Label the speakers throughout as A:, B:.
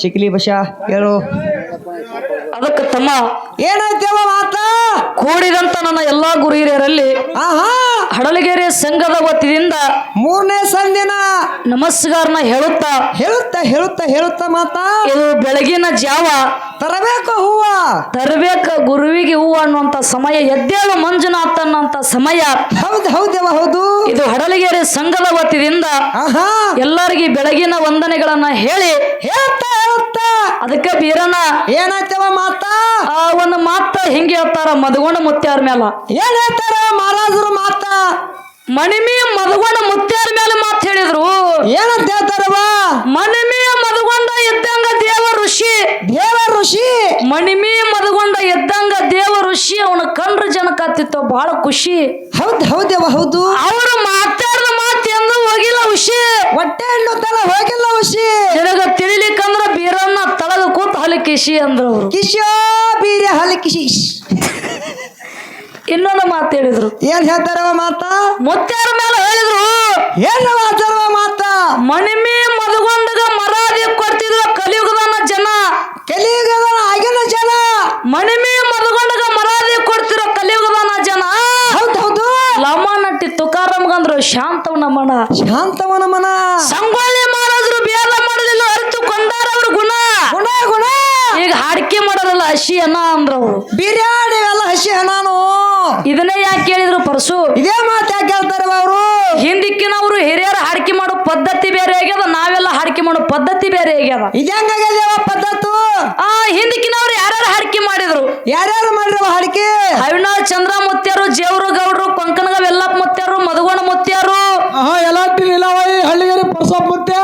A: ಶಿಕ್ಲಿ ಬಶಾ ಹೇಳು.
B: ಅದಕ್ಕೆ ತಮ್ಮ
A: ಏನಾಯ್ತೇವ ಮಾತ?
B: ಕೂಡಿದಂತ ನನ್ನ ಎಲ್ಲಾ ಗುರು ಹಿರಿಯರಲ್ಲಿ
A: ಆಹಾ.
B: ಹಡಲಗೆರೆ ಸಂಘದ ವತಿಯಿಂದ
A: ಮೂರನೇ ಸಂದಿನ.
B: ನಮಸ್ಕಾರನ ಹೇಳುತ್ತಾ
A: ಹೇಳುತ್ತ ಹೇಳುತ್ತ ಹೇಳುತ್ತ ಮಾತಾ.
B: ಇದು ಬೆಳಗಿನ ಜಾವ
A: ತರಬೇಕು ಹೂವ.
B: ತರಬೇಕ ಗುರುವಿಗೆ ಹೂವು ಅನ್ನುವಂತ ಸಮಯ ಎದ್ದೇಳು ಮಂಜುನಾಥ್ ಅನ್ನುವಂತ ಸಮಯ.
A: ಹೌದು ಹೌದವ ಹೌದು.
B: ಇದು ಹಡಲಗೆರೆ ಸಂಘದ ವತಿಯಿಂದ
A: ಆಹಾ.
B: ಎಲ್ಲರಿಗೆ ಬೆಳಗಿನ ವಂದನೆಗಳನ್ನ ಹೇಳಿ
A: ಹೇಳ್ತಾ ಹೇಳ್ತಾ.
B: ಅದಕ್ಕೆ ವೀರನ
A: ಏನಾಯ್ತವ ಮಾತಾ?
B: ಆ ಒಂದು ಮಾತ ಹಿಂಗೆ ಹೇಳ್ತಾರ ಮದುಗೊಂಡ ಮುತ್ಯಾರ ಮೇಲ
A: ಏನ್ ಹೇಳ್ತಾರ ಮಹಾರಾಜರು ಮಾತ?
B: ಮಣಿಮಿ ಮದುಗೊಂಡ ಮುತ್ಯಾರ ಮೇಲೆ ಮಾತು ಹೇಳಿದ್ರು
A: ಏನಂತ ಹೇಳ್ತಾರವ
B: ಮಣಿಮಿ ಮದಗೊಂಡ ಇದ್ದಂಗ ದೇವ ಋಷಿ
A: ದೇವ ಋಷಿ
B: ಮಣಿಮಿ ಮದಗೊಂಡ ಇದ್ದಂಗ ದೇವ ಋಷಿ ಅವನ ಕಂಡ್ರ ಜನಕಾತಿತ್ತು ಬಹಳ ಖುಷಿ.
A: ಹೌದು ಹೌದವ ಹೌದು.
B: ಅವರು ಮಾತಾಡಿದ ಮಾತು ಎಂದು ಹೋಗಿಲ್ಲ ಹುಷಿ
A: ಹೊಟ್ಟೆ ಹಣ್ಣು ತರ ಹೋಗಿಲ್ಲ ಹುಷಿ
B: ನಿನಗ ತಿಳಿಲಿಕ್ಕಂದ್ರ ಬೀರನ್ನ ತಳಗ ಕೂತ್ ಹಲಕಿಸಿ ಅಂದ್ರು ಅವರು.
A: ಕಿಶೋ ಬೀರೆ ಹಲ ಕಿಶಿ
B: ಇನ್ನೊಂದು ಮಾತು ಹೇಳಿದ್ರು.
A: ಏನ್ ಹೇಳ್ತಾರವ ಮಾತ?
B: ಮುತ್ತಾರ ಮೇಲೆ ಹೇಳಿದ್ರು.
A: ಏನ್ ಮಾತಾರವ ಮಾತ?
B: ಮಣಿಮಿ ಮದಗೊಂಡಗ ಮರಾದಿ ಕೊಡ್ತಿದ್ರು ಕಲಿಯುಗದನ ಜನ.
A: ಕಲಿಯುಗದ ಆಗಿನ ಜನ.
B: ಮಣಿಮಿ ಮದಗೊಂಡಗ ಮರಾದಿ ಕೊಡ್ತಿರೋ ಕಲಿಯುಗದನ ಜನ
A: ಹೌದು ಹೌದು
B: ಲಮ್ಮ ನಟ್ಟಿ ಶಾಂತವನ ಮನ.
A: ಶಾಂತವನ ಮನ.
B: ಸಂಗೊಳ್ಳಿ ಮಹಾರಾಜರು ಬೇಲ ಮಾಡಲಿಲ್ಲ ಅರಿತುಕೊಂಡಾರ ಅವ್ರ ಗುಣ.
A: ಗುಣ ಗುಣ.
B: ಈಗ ಹಾಡಿಕೆ ಮಾಡೋರಲ್ಲ ಹಸಿ ಅನ್ನ ಅಂದ್ರ ಅವ್ರು.
A: ಬಿರಿಯಾನಿ ಎಲ್ಲ ಹಸಿ ಅನ್ನಾನು.
B: ಇದನ್ನೇ ಯಾಕೆ ಕೇಳಿದ್ರು ಪರಸು
A: ಇದೇ ಮಾತು ಯಾಕೆ ಹೇಳ್ತಾರೆ ಅವರು?
B: ಹಿಂದಿಕ್ಕಿನವರು ಹಿರಿಯರ ಹಾಡಿಕೆ ಮಾಡೋ ಪದ್ಧತಿ ಬೇರೆ ಆಗ್ಯದ ನಾವೆಲ್ಲ ಹಾಡಿಕೆ ಮಾಡೋ ಪದ್ಧತಿ ಬೇರೆ ಆಗ್ಯದ.
A: ಇದಂಗಾಗ್ಯದೇವ ಪದ್ಧತು
B: ಆ ಹಿಂದಿಕ್ಕಿನವ್ರು ಯಾರ್ಯಾರು ಹಾಡಿಕೆ ಮಾಡಿದ್ರು?
A: ಯಾರ್ಯಾರು ಮಾಡಿದ್ರು ಹಾಡಿಕೆ?
B: ಅವಿನಾಳ್ ಚಂದ್ರ ಜೇವರು ಜೇವ್ರು ಗೌಡ್ರು ಕೊಂಕನಗ ವೆಲ್ಲಪ್ಪ ಮುತ್ಯಾರು ಮದಗೋಣ ಮುತ್ಯಾರು
A: ಆಹಾ ಎಲ್ಲ ಇಲ್ಲವೈ ಹಳ್ಳಿಗರಿ ಪರ್ಸಪ್ಪ ಮುತ್ಯ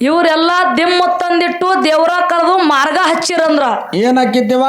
B: ಇವರೆಲ್ಲ ದಿಮ್ಮ ತಂದಿಟ್ಟು ದೇವ್ರ ಕರೆದು ಮಾರ್ಗ ಏನ್
A: ಏನಾಕಿದ್ದೀವ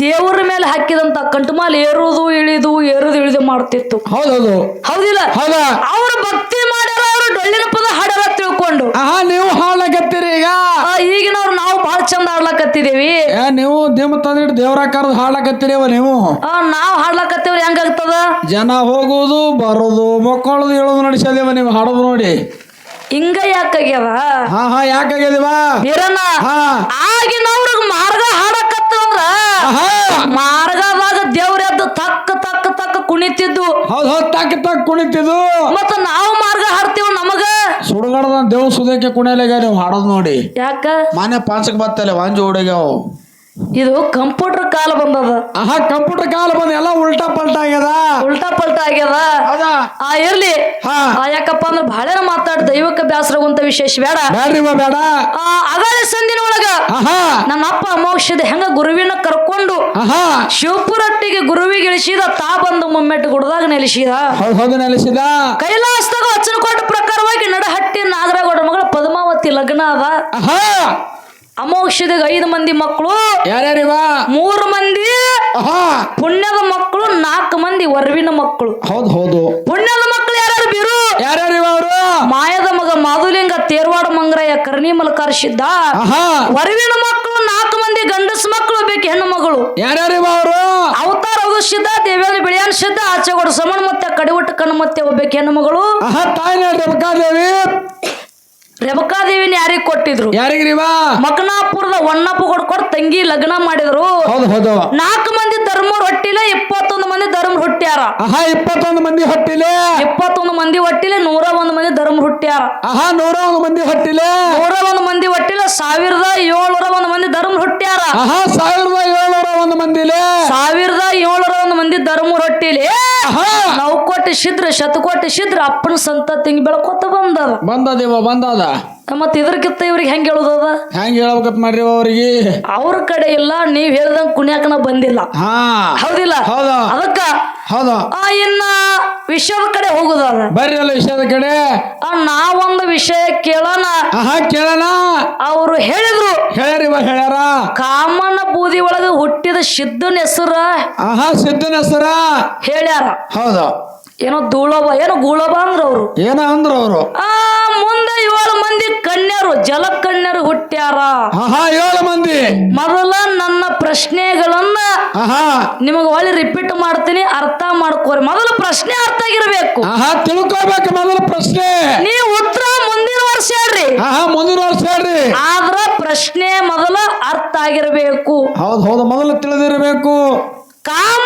B: ದೇವ್ರ ಮೇಲೆ ಹಾಕಿದಂತ ಕಂಟುಮಾಲ್ ಏರುದು ಇಳಿದು ಏರುದು ಇಳಿದು ಮಾಡ್ತಿತ್ತು
A: ಹೌದೌದು.
B: ಹೌದಿಲ್ಲ?
A: ಹೌದಾ?
B: ಅವ್ರು ಭಕ್ತಿ ಮಾಡ್ಯಾರ ಅವ್ರು ಡೊಳ್ಳಿನ ಪದ ಹಾಡ್ಯಾರ ತಿಳ್ಕೊಂಡು.
A: ಆಹಾ ನೀವು ಹಾಡ್ಲಕತ್ತೀರಿ ಈಗ?
B: ಆ, ಈಗಿನವ್ರು ನಾವು ಬಹಳ ಚಂದ ಹಾಡ್ಲಾಕತ್ತಿದೀವಿ.
A: ಏ ನೀವು ದಿಮ್ಮ ತಂದಿಟ್ಟು ದೇವ್ರ ಕರೆದು ಹಾಡ್ಲಕತ್ತೀರಿ ಅವ ನೀವು?
B: ಆ, ನಾವ್ ಹಾಡ್ಲಕತ್ತೇವ್ರಿ ಹೆಂಗಾಗ್ತದ?
A: ಜನ ಹೋಗುದು ಬರೋದು ಮಕ್ಕಳದು ಹೇಳೋದು ನಡೆಸದೇವ ನೀವು ಹಾಡೋದು ನೋಡಿ.
B: ಹಿಂಗ ಯಾಕಾಗ್ಯದ
A: ಹಾ ಹಾ ಯಾಕಾಗ್ಯದಿವ
B: ವೀರಣ್ಣ
A: ಹಾ.
B: ಆಗಿನವ್ರಿಗೆ ಮಾರ್ಗ ಹಾಡಕತ್ತಂದ್ರ
A: ಮಾರ್ಗವಾಗ
B: ಮಾರ್ಗದಾಗ ದೇವ್ರ ಎದ್ದು ತಕ್ಕ ತಕ್ಕ ತಕ್ಕ ಕುಣಿತಿದ್ದು.
A: ಹೌದ್ ಹೌದ್ ತಕ್ಕ ತಕ್ಕ ಕುಣಿತಿದ್ದು.
B: ಮತ್ತ ನಾವು ಮಾರ್ಗ ಹಾಡ್ತೀವ ನಮಗ?
A: ಸುಡುಗಾಡದ ದೇವ್ ಸುದಕ್ಕೆ ಕುಣಿಯಲಾಗ ನೀವು ಹಾಡೋದ್ ನೋಡಿ.
B: ಯಾಕ?
A: ಮಾನ್ಯ ಪಾಂಚಕ್ ಬತ್ತಲ್ಲ ವಾಂಜು ಹುಡುಗ್ಯಾವ
B: ಇದು ಕಂಪ್ಯೂಟರ್ ಕಾಲ ಬಂದದ.
A: ಆಹಾ ಕಂಪ್ಯೂಟರ್ ಕಾಲ ಬಂದ ಎಲ್ಲ ಉಲ್ಟಾ ಪಲ್ಟಾ ಆಗ್ಯದ?
B: ಉಲ್ಟಾ ಪಲ್ಟಾ ಆಗ್ಯದ. ಆ ಇರ್ಲಿ.
A: ಹಾ.
B: ಆ ಯಾಕಪ್ಪ ಅಂದ್ರೆ ಬಹಳ ಮಾತಾಡ್ ದೈವಕ್ಕೆ ಬೇಸರಗುಂತ ವಿಶೇಷ ಬೇಡ.
A: ಬೇಡ
B: ಆ ಅಗಾಳಿ ಸಂದಿನ ಒಳಗ ನಮ್ಮ ಅಪ್ಪ ಅಮೋಕ್ಷದ ಹೆಂಗ ಗುರುವಿನ ಕರ್ಕೊಂಡು ಶಿವಪುರಟ್ಟಿಗೆ ಗುರುವಿಗೆ ಇಳಿಸಿದ ತಾ ಬಂದು ಮುಮ್ಮೆಟ್ಟು ಗುಡದಾಗ ನೆಲೆಸಿದ.
A: ಹೌದ್ ನೆಲೆಸಿದ.
B: ಕೈಲಾಸದಾಗ ವಚನ ಕೊಟ್ಟ ಪ್ರಕಾರವಾಗಿ ನಡಹಟ್ಟಿ ನಾಗರಗೌಡ ಮಗಳ ಪದ್ಮಾವತಿ ಲಗ್ನ ಅದ. ಅಮೋಕ್ಷದಾಗ ಐದು ಮಂದಿ ಮಕ್ಕಳು
A: ಯಾರ್ಯಾರಿವ?
B: ಮೂರು ಮಂದಿ ಪುಣ್ಯದ ಮಕ್ಕಳು ನಾಲ್ಕು ಮಂದಿ ವರವಿನ ಮಕ್ಕಳು.
A: ಹೌದು ಹೌದು.
B: ಪುಣ್ಯದ ಮಕ್ಕಳು ಯಾರ್ಯಾರು ಬೀರು?
A: ಯಾರ್ಯಾರಿವ ಅವರು?
B: ಮಾಯದ ಮಗ ಮಾಧುಲಿಂಗ ತೇರ್ವಾಡ ಮಂಗರಯ್ಯ ಕರ್ಣಿ ಮಲಕಾರಿಸಿದ್ದ
A: ವರ್ವಿನ
B: ವರವಿನ ಮಕ್ಕಳು ನಾಲ್ಕು ಮಂದಿ ಗಂಡಸ ಮಕ್ಕಳು ಬೇಕು ಹೆಣ್ಣು ಮಗಳು.
A: ಯಾರ್ಯಾರಿವ ಅವರು?
B: ಅವತಾರ ಸಿದ್ಧ ದೇವೇಂದ್ರ ಬಿಳಿಯಾನ್ ಸಿದ್ಧ ಆಚೆಗೋಡು ಸಮಣ ಮತ್ತೆ ಕಡಿವಟ್ಟು ಕಣ್ಣು ಮತ್ತೆ ಒಬ್ಬೇಕು ಹೆಣ್ಣು ಮಗಳು.
A: ಆಹಾ ತಾಯಿನ ರೇವಕಾದೇವಿ
B: ರೇವಕಾದೇವಿನ ಯಾರಿಗೆ ಕೊಟ್ಟಿದ್ರು?
A: ಯಾರಿಗ್ರಿವ
B: ಮಕನಾಪುರದ ಒಣ್ಣಪ್ಪ ಕೊಟ್ಟು ತಂಗಿ ಲಗ್ನ ಮಾಡಿದ್ರು.
A: ಹೌದು ಹೌದು.
B: ನಾಲ್ಕು ಮಂದಿ ಧರ್ಮ ಹೊಟ್ಟಿಲೆ ಇಪ್ಪತ್ತೊಂದು ಮಂದಿ ಧರ್ಮ ಹುಟ್ಟ್ಯಾರ.
A: ಆಹಾ ಇಪ್ಪತ್ತೊಂದು ಮಂದಿ ಹೊಟ್ಟಿಲೆ?
B: ಇಪ್ಪತ್ತೊಂದು ಮಂದಿ ಹೊಟ್ಟಿಲೆ ನೂರ ಒಂದು ಮಂದಿ ಧರ್ಮ ಹುಟ್ಟ್ಯಾರ.
A: ಆಹಾ ನೂರ ಒಂದು ಮಂದಿ ಹೊಟ್ಟಿಲೆ?
B: ನೂರ ಒಂದು ಮಂದಿ ಹೊಟ್ಟಿಲೆ ಸಾವಿರದ ಏಳ್ನೂರ ಒಂದು ಮಂದಿ ಧರ್ಮ ಹುಟ್ಟ್ಯಾರ.
A: ಆಹಾ ಸಾವಿರದ ಏಳ್ನೂರ ಒಂದು ಮಂದಿಲೆ?
B: ಏಳ್ನೂರ ಒಂದು ಮಂದಿ ಧರ್ಮ ರೊಟ್ಟಿಲಿ
A: ನಾವು
B: ನೌಕೋಟಿ ಶಿದ್ರ ಶತಕೋಟಿ ಶಿದ್ರ ಅಪ್ಪನ ಸಂತತಿ ಬೆಳ್ಕೊತ ಬಂದದ.
A: ಬಂದದೇವ ಬಂದದ.
B: ಮತ್ ಇದ್ರಕ್ಕಿಂತ ಇವ್ರಿಗೆ ಹೆಂಗೆ ಹೇಳೋದದ
A: ಹೆಂಗ್ ಹೇಳ್ಬೇಕತ್ ಮಾಡ್ರಿ ಅವ್ರಿಗೆ?
B: ಅವ್ರ ಕಡೆ ಇಲ್ಲ ನೀವ್ ಹೇಳ್ದಂಗ್ ಕುಣ್ಯಾಕನ ಬಂದಿಲ್ಲ.
A: ಹಾ.
B: ಹೌದಿಲ್ಲ?
A: ಹೌದು.
B: ಅದಕ್ಕ
A: ಹೌದು.
B: ಆ ಇನ್ನ ವಿಷಯದ ಕಡೆ ಹೋಗುದದ
A: ಬರ್ರಿ ಅಲ್ಲ ವಿಷಯದ ಕಡೆ.
B: ಆ ನಾವೊಂದು ವಿಷಯ ಕೇಳೋಣ.
A: ಆಹಾ ಕೇಳೋಣ.
B: ಅವರು ಹೇಳಿದ್ರು.
A: ಹೇಳ್ಯಾರಿವ ಹೇಳ್ಯಾರ.
B: ಕಾಮನ ಬೂದಿ ಒಳಗ ಹುಟ್ಟಿದ ಸಿದ್ಧನ ಹೆಸರ
A: ಆಹಾ ಸಿದ್ದನ ಹೆಸರ.
B: ಹೇಳ್ಯಾರ.
A: ಹೌದು.
B: ಏನೋ ಧೂಳಬ ಏನೋ ಗೂಳಬ ಅಂದ್ರ ಅವ್ರು.
A: ಏನ ಅಂದ್ರ ಅವರು?
B: ಆ ಮುಂದೆ ಏಳು ಮಂದಿ ಕನ್ಯರು ಜಲಕನ್ಯರು ಹುಟ್ಟ್ಯಾರ.
A: ಆಹಾ ಏಳು ಮಂದಿ?
B: ಮೊದಲ ನನ್ನ ಪ್ರಶ್ನೆಗಳನ್ನ
A: ಆಹಾ.
B: ನಿಮಗೆ ಒಳ್ಳೆ ರಿಪೀಟ್ ಮಾಡ್ತೀನಿ ಅರ್ಥ ಮಾಡ್ಕೋರಿ. ಮೊದಲು ಪ್ರಶ್ನೆ ಅರ್ಥ ಆಗಿರ್ಬೇಕು.
A: ಆಹಾ ತಿಳ್ಕೊಬೇಕು ಮೊದಲ ಪ್ರಶ್ನೆ.
B: ನೀವು ಉತ್ತರ ಮುಂದಿನ ವರ್ಷ ಹೇಳ್ರಿ.
A: ಆಹಾ ಮುಂದಿನ ವರ್ಷ ಹೇಳ್ರಿ.
B: ಆದ್ರ ಪ್ರಶ್ನೆ ಮೊದಲ ಅರ್ಥ ಆಗಿರಬೇಕು.
A: ಹೌದು ಹೌದು ಮೊದಲು ತಿಳಿದಿರಬೇಕು.
B: ಶುದ್ಧ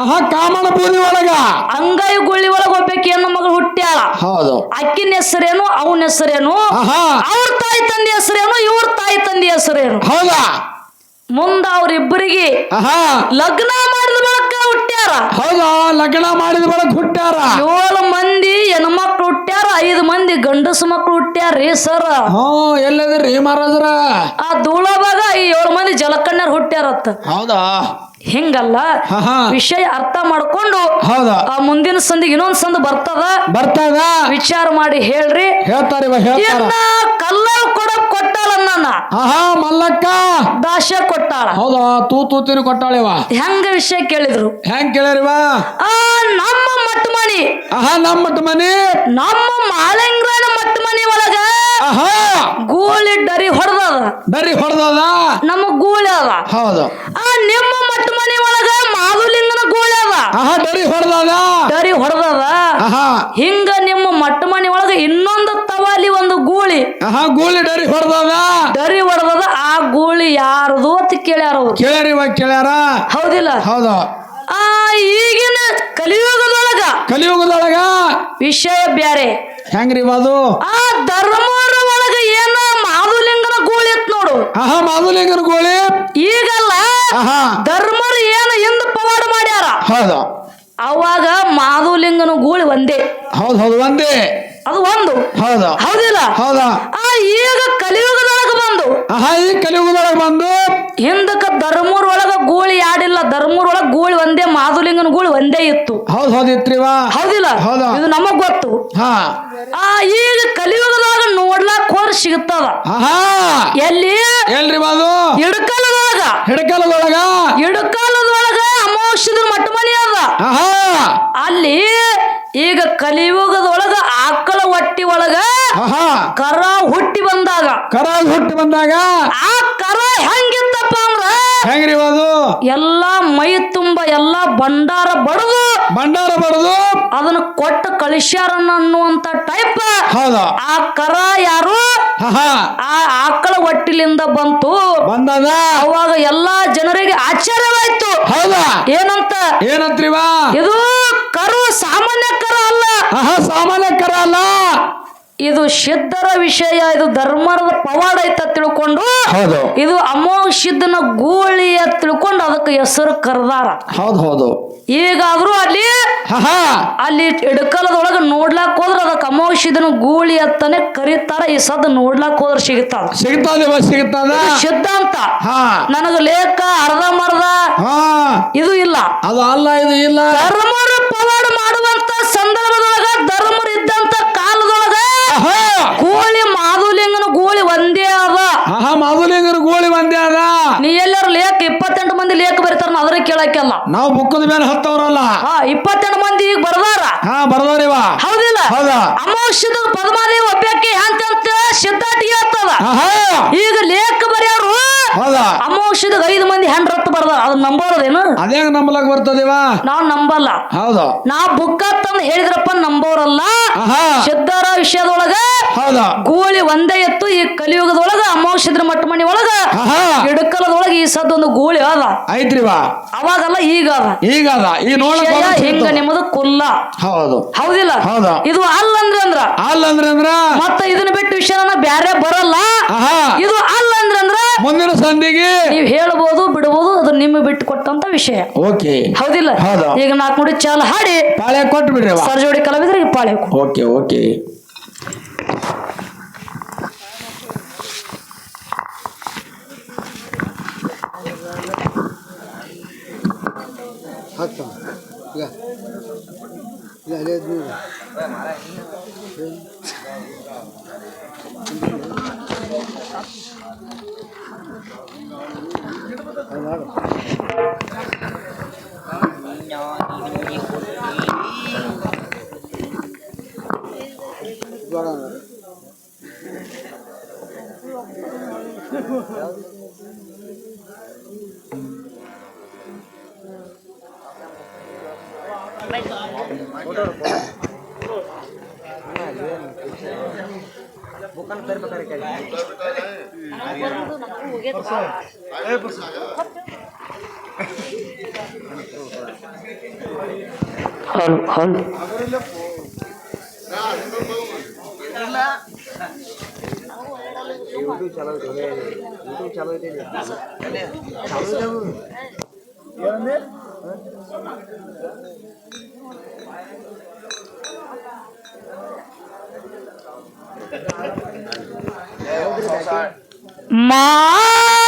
A: ಆಹಾ ಕಾಮನ ಬೂದಿ ಒಳಗ.
B: ಅಂಗೈ ಗುಳ್ಳಿ ಒಳಗ ಒಬ್ಬಾಕಿ ಹೆಣ್ಣು ಮಗಳು ಹುಟ್ಟ್ಯಾಳ.
A: ಹೌದು.
B: ಅಕ್ಕಿನ ಹೆಸರೇನು ಅವನ ಹೆಸರೇನು
A: ಆಹಾ
B: ಅವ್ರ ತಾಯಿ ತಂದೆ ಹೆಸರೇನು ಇವ್ರ ತಾಯಿ ತಂದೆ ಹೆಸರೇನು.
A: ಹೌದಾ?
B: ಮುಂದ ಅವ್ರಿಬ್ಬರಿಗೆ
A: ಆಹಾ
B: ಲಗ್ನ ಮಾಡಿದ ಬಳಕ ಹುಟ್ಟ್ಯಾರ.
A: ಹೌದಾ? ಲಗ್ನ ಮಾಡಿದ ಬಳಕ ಹುಟ್ಟ್ಯಾರ?
B: ಏಳು ಮಂದಿ ಹೆಣ್ಮಕ್ಳು ಹುಟ್ಟ್ಯಾರ ಐದು ಮಂದಿ ಗಂಡಸು ಮಕ್ಳು ಹುಟ್ಟ್ಯಾರ್ರಿ ಸರ್?
A: ಹ್ಞೂ ಎಲ್ಲದಿರ್ರಿ ಮಹಾರಾಜರ?
B: ಆ ಧೂಳಬಾಗ ಈ ಏಳು ಮಂದಿ ಜಲಕಣ್ಣರ್ ಹುಟ್ಟ್ಯಾರತ್ತ
A: ಹೌದಾ?
B: ಹಿಂಗಲ್ಲ ವಿಷಯ ಅರ್ಥ ಮಾಡ್ಕೊಂಡು
A: ಹೌದಾ?
B: ಆ ಮುಂದಿನ ಸಂದಿಗೆ ಇನ್ನೊಂದ್ ಸಂದ ಬರ್ತದ?
A: ಬರ್ತದ?
B: ವಿಚಾರ ಮಾಡಿ ಹೇಳ್ರಿ.
A: ಹೇಳ್ತಾರೆ ಇವ ಹೇಳ್ತಾರ.
B: ಇನ್ನ ಕಲ್ಲ ಕೊಡ ಕೊಟ್ಟಲ್ಲ ನನ್ನ
A: ಆಹಾ ಮಲ್ಲಕ್ಕ.
B: ದಾಶ ಕೊಟ್ಟಾಳ.
A: ಹೌದಾ? ತೂ ತೂತಿನ ಕೊಟ್ಟಾಳಿವ
B: ಹೆಂಗ ವಿಷಯ ಕೇಳಿದ್ರು?
A: ಹೆಂಗ್ ಕೇಳ್ಯಾರಿವ
B: ಆ ನಮ್ಮ ಮಟ್ಮಣಿ
A: ಆಹಾ ನಮ್ಮ ಮನೆ
B: ನಮ್ಮ ಮಾಲಿಂಗನ ಮಟ್ ಮನಿ ಒಳಗ
A: ಆಹಾ.
B: ಗೂಳಿ ಡರಿ ಹೊಡೆದದ.
A: ಡರಿ ಹೊಡೆದದ?
B: ನಮ್ಮ ಗೂಳಿ ಅದ.
A: ಹೌದು.
B: ಆ ನಿಮ್ಮ ಮಟ್ಮಣಿ ಒಳಗ ಮಾಧುಲಿಂಗನ ಗೂಳಿ ಅದ.
A: ಆಹಾ ಡರಿ ಹೊಡೆದದ?
B: ಡರಿ ಹೊಡೆದದ.
A: ಆಹಾ.
B: ಹಿಂಗ ನಿಮ್ಮ ಮಟ್ಮಣಿ ಒಳಗ ಇನ್ನೊಂದು ಗೂಳಿ.
A: ಆಹಾ ಗೋಲಿ ಡರಿ ಹೊಡೆದದ?
B: ಡರಿ ಹೊಡೆದದ ಆ ಗೂಳಿ ಯಾರದು ಅಂತ ಕೇಳ್ಯಾರ ಅವ್ರು.
A: ಇವಾಗ ಕೇಳ್ಯಾರ?
B: ಹೌದಿಲ್ಲ.
A: ಹೌದ.
B: ಆ ಈಗಿನ ಕಲಿಯುಗದೊಳಗ
A: ಕಲಿಯುಗದೊಳಗ?
B: ವಿಷಯ ಬ್ಯಾರೆ.
A: ಹೆಂಗ್ರಿ ಬಾದು ಅದು?
B: ಆ ಧರ್ಮರ ಒಳಗ ಏನ ಮಾಧುಲಿಂಗನ ಗೂಳಿ ಇತ್ತು ನೋಡು.
A: ಆಹಾ ಮಾಧುಲಿಂಗನ ಗೋಳಿ?
B: ಈಗಲ್ಲ ಧರ್ಮರು ಏನು ಹಿಂದ ಪವಾಡ ಮಾಡ್ಯಾರ.
A: ಹೌದು.
B: ಅವಾಗ ಮಾಧುಲಿಂಗನ ಗೂಳಿ ಒಂದೇ.
A: ಹೌದು ಹೌದು ಒಂದೇ.
B: ಅದು ಒಂದು.
A: ಹೌದು.
B: ಹೌದಿಲ್ಲ?
A: ಹೌದಾ.
B: ಆ ಈಗ ಕಲಿಯುಗದೊಳಗ ಬಂದು.
A: ಆಹಾ ಈ ಕಲಿಯುಗದೊಳಗ ಬಂದು.
B: ಹಿಂದಕ್ಕ ಧರ್ಮೂರ್ ಒಳಗ ಗೂಳಿ ಆಡಿಲ್ಲ. ಧರ್ಮೂರ್ ಒಳಗ ಗೂಳಿ ಒಂದೇ ಮಾಧುಲಿಂಗನ ಗೂಳಿ ಒಂದೇ ಇತ್ತು.
A: ಹೌದು ಹೌದು ಇತ್ರಿವ
B: ಹೌದಿಲ್ಲ?
A: ಹೌದಾ?
B: ಇದು ನಮಗ್ ಗೊತ್ತು.
A: ಹಾ.
B: ಆ ಈಗ ಕಲಿಯುಗದೊಳಗ ನೋಡ್ಲಾಕ್ ಹೋರ್ ಸಿಗುತ್ತದ
A: ಆಹಾ.
B: ಎಲ್ಲಿ?
A: ಎಲ್ರಿ ಬಾದು
B: ಹಿಡಕಲದೊಳಗ
A: ಹಿಡಕಲದೊಳಗ
B: ಹಿಡಕಲದೊಳಗ ಅಮಾವಾಸ್ಯದ ಮಟ್ಟ ಮನಿ ಅದ.
A: ಆಹಾ.
B: ಅಲ್ಲಿ ಈಗ ಕಲಿಯುಗದೊಳಗ ಆಕಳ ಹೊಟ್ಟಿ ಒಳಗ
A: ಆಹಾ.
B: ಕರ ಹುಟ್ಟಿ ಬಂದಾಗ.
A: ಕರ ಹುಟ್ಟಿ ಬಂದಾಗ.
B: ಆ ಕರ ಹೆಂಗಿತ್ತಪ್ಪ ಅಂದ್ರ
A: ಹೆಂಗ್ರಿ ಅದು?
B: ಎಲ್ಲಾ ಮೈ ತುಂಬ ಎಲ್ಲಾ ಭಂಡಾರ ಬಡದು.
A: ಭಂಡಾರ ಬಡದು.
B: ಅದನ್ನ ಕೊಟ್ಟ ಕಳಿಸ್ಯಾರನ್ನ ಅನ್ನುವಂತ ಟೈಪ್
A: ಹೌದಾ.
B: ಆ ಕರ ಯಾರು? ಆ ಆಕಳ ಹೊಟ್ಟಿಲಿಂದ ಬಂತು.
A: ಬಂದದ.
B: ಅವಾಗ ಎಲ್ಲಾ ಜನರಿಗೆ ಆಶ್ಚರ್ಯವಾಯ್ತು.
A: ಹೌದಾ.
B: ಏನಂತ?
A: ಏನಂತ್ರಿವಾ?
B: ಇದು ಕರು ಸಾಮಾನ್ಯ ಕರ.
A: ಆಹಾ ಸಾಮಾನ್ಯ ಕರ ಅಲ್ಲ
B: ಇದು ಸಿದ್ಧರ ವಿಷಯ ಇದು ಧರ್ಮದ ಪವಾಡ ಐತ ತಿಳ್ಕೊಂಡು
A: ಹೌದು.
B: ಇದು ಅಮೋಘ ಗೂಳಿ ಅಂತ ತಿಳ್ಕೊಂಡು ಅದಕ್ಕೆ ಹೆಸರು ಕರೆದಾರ.
A: ಹೌದು ಹೌದು.
B: ಈಗಾದ್ರೂ ಅಲ್ಲಿ ಅಲ್ಲಿ ಇಡಕಲದೊಳಗ ನೋಡ್ಲಾಕ್ ಹೋದ್ರ ಅದಕ್ಕೆ ಅಮೋಘ ಗೂಳಿ ಅಂತಾನೆ ಕರೀತಾರ. ಈ ಸದ್ ನೋಡ್ಲಾಕ್ ಹೋದ್ರ ಸಿಗುತ್ತಾವ
A: ಸಿಗ್ತದ. ಇವ ಸಿಗ್ತದ
B: ಸಿದ್ಧಾಂತ
A: ಹಾ.
B: ನನಗ ಲೇಖ ಅರ್ಧ ಮರ್ಧ
A: ಹಾ.
B: ಇದು ಇಲ್ಲ.
A: ಅದು ಅಲ್ಲ ಇದು ಇಲ್ಲ.
B: ಧರ್ಮರ ಪವಾಡ ಮಾಡುವಂತ ಸಂದರ್ಭದೊಳಗ ಧರ್ಮರು ಇದ್ದಂತ ಕಾಲದೊಳಗ
A: ಆಹಾ
B: ಗೋಳಿ ಮಾಧುಲಿಂಗನ ಗೋಳಿ ಒಂದೇ ಅದ
A: ಆಹಾ ಮಾಧುಲಿಂಗರ ಗೋಳಿ ಒಂದೇ ಅದ
B: ನೀ ಎಲ್ಲಾರು ಲೇಖ ಇಪ್ಪತ್ತೆಂಟು ಮಂದಿ ಲೇಖ ಬರೀತಾರ ಅದ್ರ ಕೇಳಕ್ಕೆಲ್ಲ.
A: ನಾವು ಬುಕ್ಕದ ಮೇಲೆ ಹತ್ತವರಲ್ಲ.
B: ಹಾ ಇಪ್ಪತ್ತೆರಡು ಮಂದಿ ಈಗ ಬರ್ದಾರ
A: ಹಾ ಬರ್ದವ್ರಿವ
B: ಹೌದಿಲ್ಲ?
A: ಹೌದಾ.
B: ಅಮಾವಾಸ್ಯದ ಪದ್ಮಾದೇವಿ ಒಬ್ಬಾಕಿ ಅಂತ ಸಿದ್ಧಾಟಿ ಹೇಳ್ತದ. ಈಗ ಲೇಖ ಬರೆಯೋರು
A: ಹೌದಾ.
B: ಐದು ಮಂದಿ ಹೆಂಡ್ರತ್ತು ಬರ್ದಾರ ಅದನ್ನ ನಂಬೋರದೇನು?
A: ಅದೇ ನಂಬಲಾಗ ಬರ್ತದೇವ
B: ನಾವ್ ನಂಬಲ್ಲ.
A: ಹೌದು.
B: ನಾ ಬುಕ್ಕ ತಂದು ಹೇಳಿದ್ರಪ್ಪ ನಂಬೋರಲ್ಲ. ಸಿದ್ಧರ ವಿಷಯದೊಳಗ
A: ಹೌದಾ.
B: ಗೋಳಿ ಒಂದೇ ಎತ್ತು ಈ ಕಲಿಯುಗದೊಳಗ ಅಮಾವಾಸ್ಯದ್ರ ಮಟ್ಟ ಮನಿ ಒಳಗ ಇಡಕಲದೊಳಗ ಈ ಸದ್ ಒಂದು ಗೋಳಿ ಅದ.
A: ವಾ
B: ಅವಾಗಲ್ಲ ಈಗ ಅದ.
A: ಈಗ ಅದ. ಈ ನೋಡಕ್ ಬರೋದ್
B: ಹಿಂಗ. ನಿಮ್ಮದು ಕುಲ್ಲ.
A: ಹೌದು.
B: ಹೌದಿಲ್ಲ?
A: ಹೌದಾ.
B: ಇದು ಅಲ್ಲ ಅಂದ್ರೆ ಅಂದ್ರ?
A: ಅಲ್ಲ ಅಂದ್ರೆ ಅಂದ್ರ?
B: ಮತ್ತ ಇದನ್ನ ಬಿಟ್ಟು ವಿಷಯನ ಬ್ಯಾರೆ ಬರಲ್ಲ.
A: ಆಹಾ.
B: ಇದು ಅಲ್ಲ ಅಂದ್ರೆ ಅಂದ್ರ?
A: ಮುಂದಿನ ಸಂಧಿಗೆ
B: ನೀವ್ ಹೇಳ್ಬೋದು ಬಿಡ್ಬೋದು ಅದು ನಿಮ್ಮ ಬಿಟ್ಟು ಕೊಟ್ಟಂತ ವಿಷಯ.
A: ಓಕೆ.
B: ಹೌದಿಲ್ಲ?
A: ಹೌದು.
B: ಈಗ ನಾಲ್ಕು ನುಡಿ ಚಾಲ ಹಾಡಿ.
A: ಪಾಳೆ ಕೊಟ್ಟು ಬಿಡ್ರಿ
B: ಸರ್ಜೋಡಿ ಕಲಾವಿದ್ರೆ ಪಾಳೆ
A: ಓಕೆ ಓಕೆ.
C: Vừa rồi. ಮಾಡು ಬೇಡ ಅಂದ್ರೆ.
B: ಹಲೋ ಹಲೋ
C: ಯೂಟ್ಯೂಬ್ ಚಾಲೋ ಐತೆ ಯೂಟ್ಯೂಬ್ ಚಾಲೋ ಐತೆ
B: Mỏ